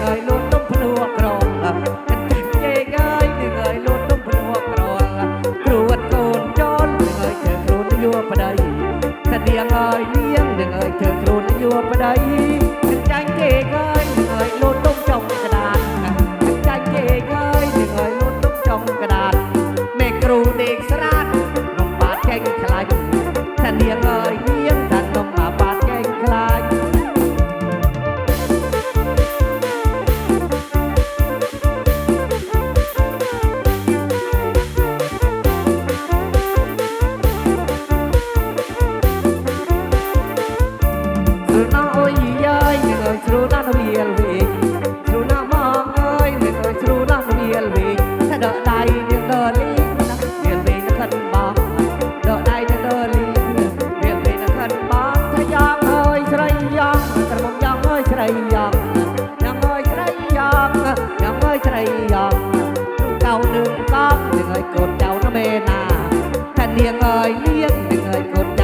ហើយលូតនំភ្នួក្រឡកាន់កាន់ជេកហើយនឹងហើយលូតនំភ្នួក្រឡគ្រួតកូនចននឹងហើយធ្វើខ្លួនយួរប្តីស្តៀងហើយនាងនឹងហើយធ្វើខ្លួនយួរប្តីកាន់ចាញ់ជេកហើយនឹងហើយលូត ក្រមុំយ៉ាងអើយស្រីយ៉ាងយ៉ាងអើយស្រីយ៉ាងយ៉ាងអើយស្រីយ៉ាងកៅនឹងកប់នឹងអើយកូនចៅណាមេណាតែនាងអើយនាងនឹងអើយកូន